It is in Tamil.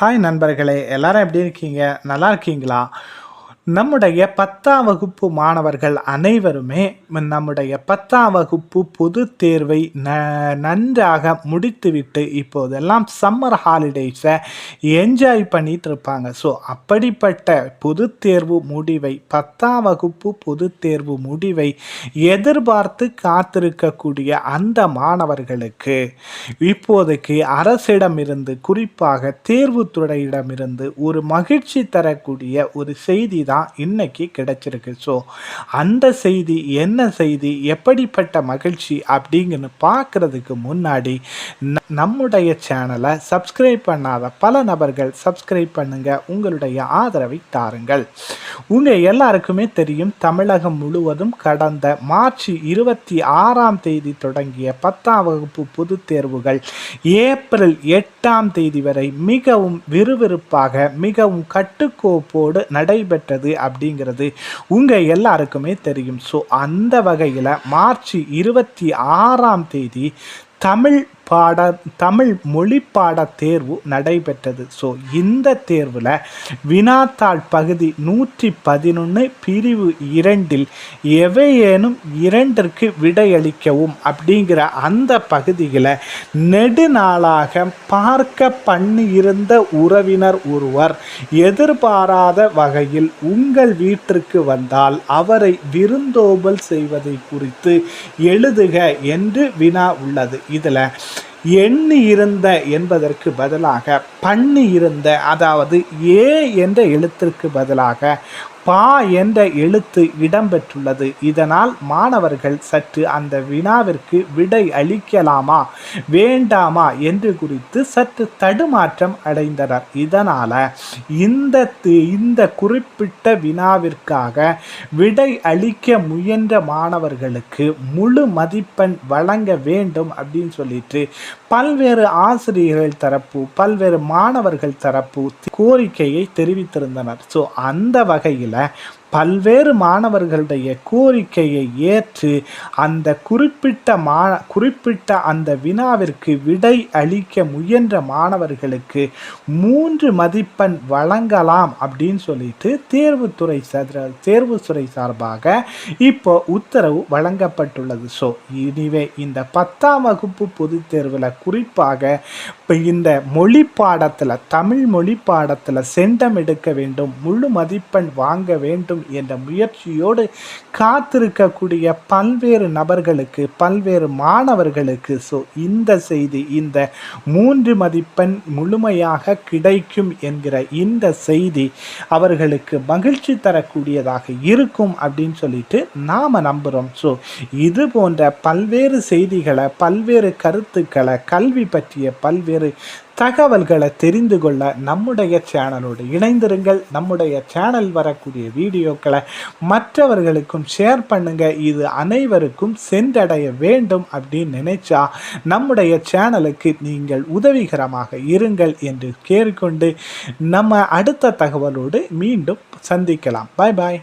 ஹாய் நண்பர்களே எல்லாரும் எப்படி இருக்கீங்க? நல்லா இருக்கீங்களா? நம்முடைய பத்தாம் வகுப்பு மாணவர்கள் அனைவருமே நம்முடைய பத்தாம் வகுப்பு பொது தேர்வை ந நன்றாக முடித்துவிட்டு இப்போதெல்லாம் சம்மர் ஹாலிடேஸை என்ஜாய் பண்ணிட்டு இருப்பாங்க ஸோ அப்படிப்பட்ட பொது தேர்வு முடிவை பத்தாம் வகுப்பு பொது தேர்வு முடிவை எதிர்பார்த்து காத்திருக்கக்கூடிய அந்த மாணவர்களுக்கு இப்போதைக்கு அரசிடமிருந்து குறிப்பாக தேர்வுத்துறையிடமிருந்து ஒரு மகிழ்ச்சி தரக்கூடிய ஒரு செய்தி தான் தான் இன்னைக்கு கிடைச்சிருக்கு. ஸோ அந்த செய்தி என்ன செய்தி எப்படிப்பட்ட மகிழ்ச்சி அப்படிங்கன்னு பார்க்குறதுக்கு முன்னாடி நம்முடைய சேனலை சப்ஸ்கிரைப் பண்ணாத பல நபர்கள் சப்ஸ்கிரைப் பண்ணுங்க. உங்களுடைய ஆதரவை தாருங்கள். உங்கள் எல்லாருக்குமே தெரியும் தமிழகம் முழுவதும் கடந்த மார்ச் இருபத்தி ஆறாம் தேதி தொடங்கிய பத்தாம் வகுப்பு பொது தேர்வுகள் ஏப்ரல் எட்டாம் தேதி வரை மிகவும் விறுவிறுப்பாக மிகவும் கட்டுக்கோப்போடு நடைபெற்றது அப்படிங்கிறது உங்கள் எல்லாருக்குமே தெரியும். ஸோ அந்த வகையில் மார்ச் இருபத்தி ஆறாம் தேதி தமிழ் பாட தமிழ் மொழி பாட தேர்வு நடைபெற்றது. ஸோ இந்த தேர்வில் வினாத்தாள் பகுதி நூற்றி பதினொன்று பிரிவு இரண்டில் எவையேனும் இரண்டிற்கு விடையளிக்கவும் அப்படிங்கிற அந்த பகுதிகளை நெடுநாளாக பார்க்க பண்ணியிருந்த உறவினர் ஒருவர் எதிர்பாராத வகையில் உங்கள் வீட்டிற்கு வந்தால் அவரை விருந்தோம்பல் செய்வதை குறித்து எழுதுக என்று வினா உள்ளது. இதில் எண்ணி இருந்த என்பதற்கு பதிலாக பண்ணி இருந்த அதாவது ஏ என்ற எழுத்திற்கு பதிலாக பா என்ற எழுத்து இடம்பெற்றுள்ளது. இதனால் மாணவர்கள் சற்று அந்த வினாவிற்கு விடை அளிக்கலாமா வேண்டாமா என்று குறித்து சற்று தடுமாற்றம் அடைந்தனர். இதனால் இந்த இந்த குறிப்பிட்ட வினாவிற்காக விடை அளிக்க முயன்ற மாணவர்களுக்கு முழு மதிப்பெண் வழங்க வேண்டும் அப்படின்னு சொல்லிட்டு பல்வேறு ஆசிரியர்கள் தரப்பு பல்வேறு மாணவர்கள் தரப்பு கோரிக்கையை தெரிவித்திருந்தனர். ஸோ அந்த வகையில் né? பல்வேறு மாணவர்களுடைய கோரிக்கையை ஏற்று அந்த குறிப்பிட்ட மா குறிப்பிட்ட அந்த வினாவிற்கு விடை அளிக்க முயன்ற மாணவர்களுக்கு மூன்று மதிப்பெண் வழங்கலாம் அப்படின்னு சொல்லிட்டு தேர்வுத்துறை தேர்வுத்துறை சார்பாக இப்போ உத்தரவு வழங்கப்பட்டுள்ளது. ஸோ இனிவே இந்த பத்தாம் வகுப்பு பொதுத் தேர்வில் குறிப்பாக இப்போ இந்த மொழி பாடத்தில் தமிழ் மொழி பாடத்தில் செண்டம் எடுக்க வேண்டும் முழு மதிப்பெண் வாங்க வேண்டும் என்ற முயற்சியோடு காத்திருக்கக்கூடிய பல்வேறு நபர்களுக்கு பல்வேறு மாணவர்களுக்கு ஸோ இந்த செய்தி இந்த மூன்று மதிப்பெண் முழுமையாக கிடைக்கும் என்கிற இந்த செய்தி அவர்களுக்கு மகிழ்ச்சி தரக்கூடியதாக இருக்கும் அப்படின்னு சொல்லிட்டு நாம் நம்புகிறோம் ஸோ இது போன்ற பல்வேறு செய்திகளை பல்வேறு கருத்துக்களை கல்வி பற்றிய பல்வேறு தகவல்களை தெரிந்து கொள்ள நம்முடைய சேனலோடு இணைந்திருங்கள். நம்முடைய சேனல் வரக்கூடிய வீடியோக்களை மற்றவர்களுக்கும் ஷேர் பண்ணுங்க. இது அனைவருக்கும் சென்றடைய வேண்டும் அப்படின்னு நினைச்சா நம்முடைய சேனலுக்கு நீங்கள் உதவிகரமாக இருங்கள் என்று கேட்டுக்கொண்டு நம்ம அடுத்த தகவலோடு மீண்டும் சந்திக்கலாம். பாய் பாய்